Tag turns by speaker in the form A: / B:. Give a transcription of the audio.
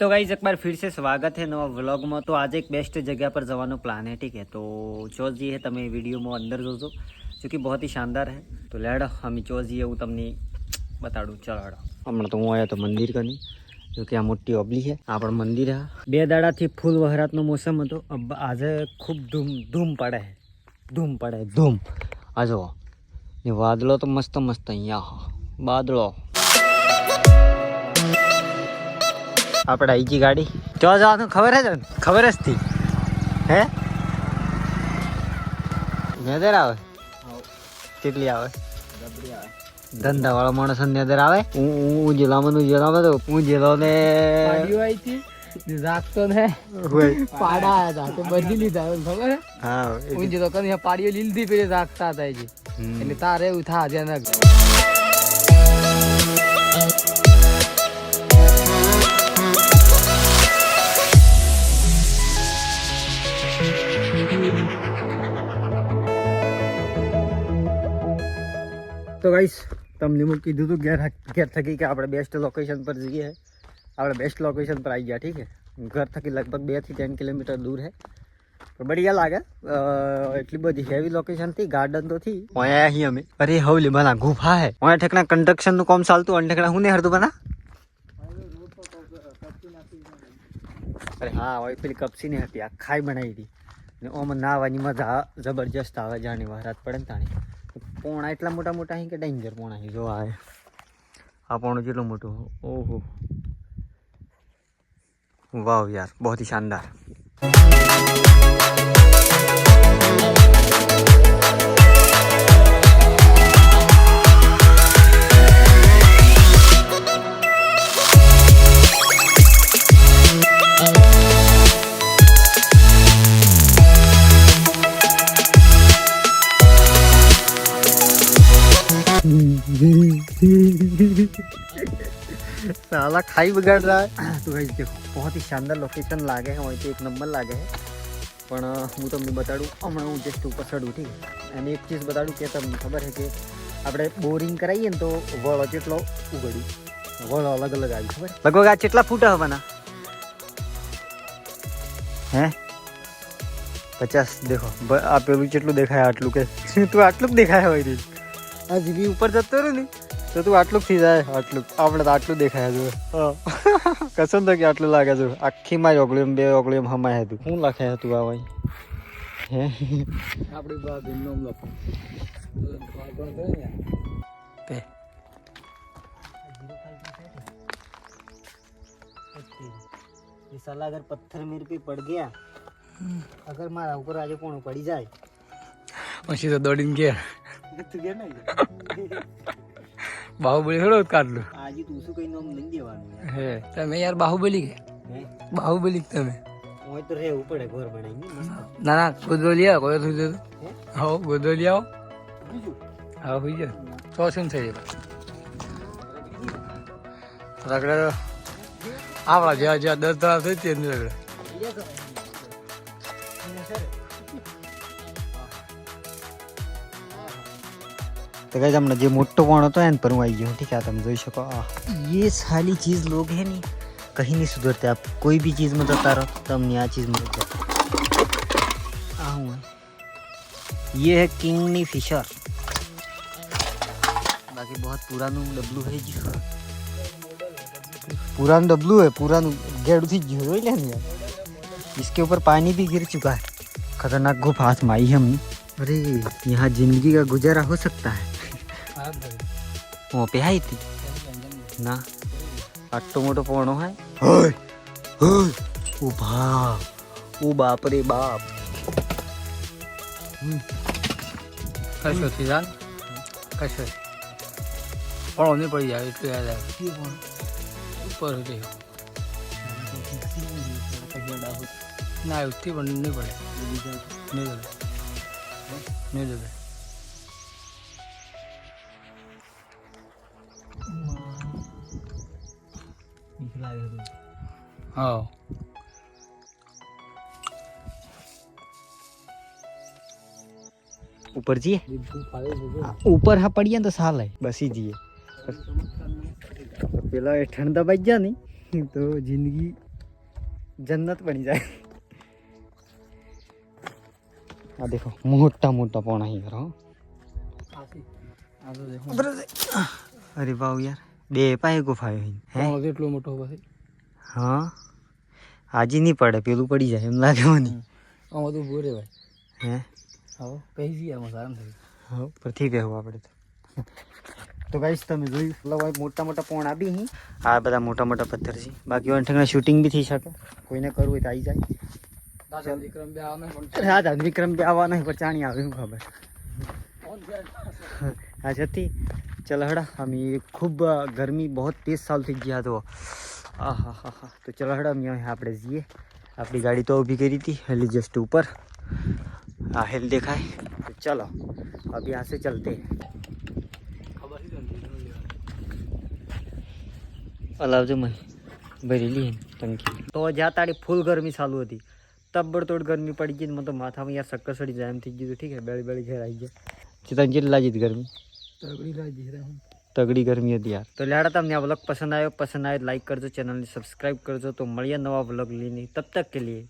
A: तो गाइज एक बार फिर से स्वागत है नवा વ્લોગમાં તો આજે એક બેસ્ટ જગ્યા પર જવાનો પ્લાન है ठीक है तो ચોસ જે હે તમે વિડીયોમાં અંદર જોજો જો કે બહુ ही શાનદાર है તો લેડો અમે ચોસ જઈએ હું તમને બતાડું ચલો હેડો હમણાં તો હું આવ્યો તો મંદિર કની જો કે આ મોટી ઓબલી છે આ પણ મંદિર હા બે દાડાથી ફૂલ વહરાતનો મોસમ હતો અબ આજે ખૂબ ધૂમ ધૂમ પડે છે ધૂમ પડે ધૂમ આ જુઓ ને વાદળો તો મસ્ત મસ્ત અહીંયા હા આપણે આઈ ગાડી. ચો જવાનું ખબર જ ખબર જ થી હે? નજર આવે? કેટલી આવે? ધંધા વાળો માણસ નેદર આવે? હું હું જિલ્લામાં નું જિલ્લામાં તો હું જિલ્લો ને
B: રાખતો ને પાડા આયા હતા. તે બદલી લીધા ખબર હે
A: હા
B: જે. લોકો ને પાડીઓ લીધી પેલી રાખતા હતા જે. એટલે તારે એવું થા ધ્યાન
A: ગાઈસ તમને હું કીધું હતું ઘેર ઘેર થકી કે આપણે બેસ્ટ લોકેશન પર જઈએ. આપણે બેસ્ટ લોકેશન પર આવી ગયા ઠીક છે? ઘર થકી લગભગ બેથી ત્રણ કિલોમીટર દૂર છે તો બઢિયા લાગે. એટલી બધી હેવી લોકેશનથી ગાર્ડન તો થી. અહીંયા અહીં અમે. અરે હવલી બના ગુફા હે. અહીંયા ઠેકણા કન્સ્ટ્રક્શનનું કામ ચાલતું અને ઠેકણા હું નહીં હરતું બના અરે હા હોય પેલી કપસી ની હતી આ ખાઈ બનાવી હતી. ને ઓમાં નાવાની મજા જબરજસ્ત આવે જાણી વરાત પડે ને તાણી. પોણા એટલા મોટા મોટા અહીં કે ડેન્જર પોણા અહીં જોવા આવે આ પોણું જેટલું મોટું ઓહો. વાવ યાર બહુ શાનદાર. साला खाई बिगाड़ रहा है तो भाई देखो बहुत ही शानदार लोकेशन लागे है वहीं पे एक नंबर लागे है પણ હું તમને બતાડું હમણાં હું જસ્ટ ઉપર ચડું ઠીક છે. અને એક ચીજ બતાડું કે તમને ખબર છે કે આપણે બોરિંગ કરાવીએ ને તો વળો કેટલો ઉગડ્યું વળો અલગ અલગ આવી ખબર લગભગ આ કેટલા ફૂટ હવાના હે પચાસ દેખો બ- આ પેલું કેટલું દેખાય આટલું કે તું આટલું જ દેખાય હોય રી આ જીવી ઉપર જતો રહ્યું ને તો તું આટલું જ થઈ જાય આટલું આપણે તો આટલું દેખાય છે કસમ તો કે આટલું લાગે છે આખી માં ઓગળ્યું બે ઓગળ્યું હમાય હતું શું લખે હતું આ ભાઈ હે
B: આપણી બાદ નામ લખો તે
A: ये साला अगर पत्थर मेरे पे पड़ गया अगर मारा ऊपर आगे कौन पड़ी जाए
B: પછી તો દોડીને ઘેર
A: તું ગયા ને
B: બાહુબલી હેડો કાઢલું
A: આજે તું શું કઈ નામ લઈ દેવાનું
B: હે તમે યાર બાહુબલી કે? બાહુબલી તમે?
A: હોય તો રહેવું પડે ઘર બનાવીને
B: ના ના ગોદરો લઈ આવો કોઈ થઈ જતો
A: હો?
B: ગોદરો લઈ આવો. હા હોઈ જાય તો શું થઈ જાય રગડે આવડા જ્યાં જ્યાં દસ થઈ તેની રગડે.
A: तो गाइस हमने जो मोटो पण હતો એન પર હું આવી ગયો ઠીક છે તમે જોઈ શકો ये सारी चीज लोग है नहीं कहीं नहीं सुधरते आप कोई भी चीज में जता रहो તમને આ ચીજ મળી જાય આ હું ये है किंगनी फिशर बाकी बहुत पुरानू डब्लू है जी पुराना डब्लू है पुराना गेड़ थी जो ले इसके ऊपर पानी भी गिर चुका है खतरनाक घुप हाथ में आई है हमने अरे यहाँ जिंदगी का गुजारा हो सकता है મોપે હાઈ હતી ના આટલો મોટો પોણો હાય ઓ બાપ ઓ બાપ રે બાપ
B: કશો થી જાન કશો પોણો નહીં પડી જાય એટલું યાદ આવે ઉપર ગયો ના ઉઠી પણ નહીં પડે નહીં દે નહીં દે લાવ્યો હા.
A: ઉપર જઈએ ઉપર હા પડીએ તો સાલે બસી જઈએ. પેલા હેઠણ દબાઈ ગયા નહીં તો જિંદગી જન્નત બની જાય. આ દેખો મોટા મોટા પોણા અહીં કરો અરે વાવ યાર. બે પાસે ગુફા અહીં હે?
B: કેટલો મોટો પછી
A: હા? આજે નહીં પડે પેલું પડી જાય એમ લાગે મને.
B: આમાં તો બોરે ભાઈ
A: હે?
B: આવો કહી જઈએ આમાં સારું થઈ
A: હા પરથી બેહવું આપણે તો. તો ગાઈસ તમે જોયું ભાઈ મોટા મોટા પોણ આવી હી. આ બધા મોટા મોટા પથ્થર છે. બાકી વંઠકના શૂટિંગ બી થઈ શકે. કોઈને કરવું હોય તો આવી જાય.
B: દાદા વિક્રમ બે આવવા નહીં
A: રાધા વિક્રમ બી આવવાનો પણ ચાણી આવે ખબર. આ જતી. ચલો હડા અમે ખૂબ અ, ગરમી बहुत तेज साल થઈ ગયા તો આ હા હા હા તો ચલો હડા અમે અહીં આપણે જઈએ આપણી ગાડી તો ઊભી કરી હતી હેલી જસ્ટ ઉપર આ હેલ દેખાય તો ચલો अब यहाँ से चलते हैं
B: ખબર છે ને
A: અલાવજો મને ભરેલી હે ટંકી તો જ્યાં તારી ફૂલ ગરમી ચાલુ હતી તબડતોડ ગરમી પડી ગઈ ને મને તો માથામાં યાર શક્કર સડી જાય એમ થઈ ગયું ઠીક હે બેળી બેળી ઘેર આવી ગયા ચેતન કેટલી લાગી હતી ગરમી તગડી ગરમી હતી યાર. તો લાડા તમને આ વ્લોગ પસંદ આવ્યો પસંદ આવ્યો લાઈક કરજો ચેનલને સબસ્ક્રાઈબ કરજો તો મળીએ નવા વ્લોગ લઈને. તબ તક કે લીએ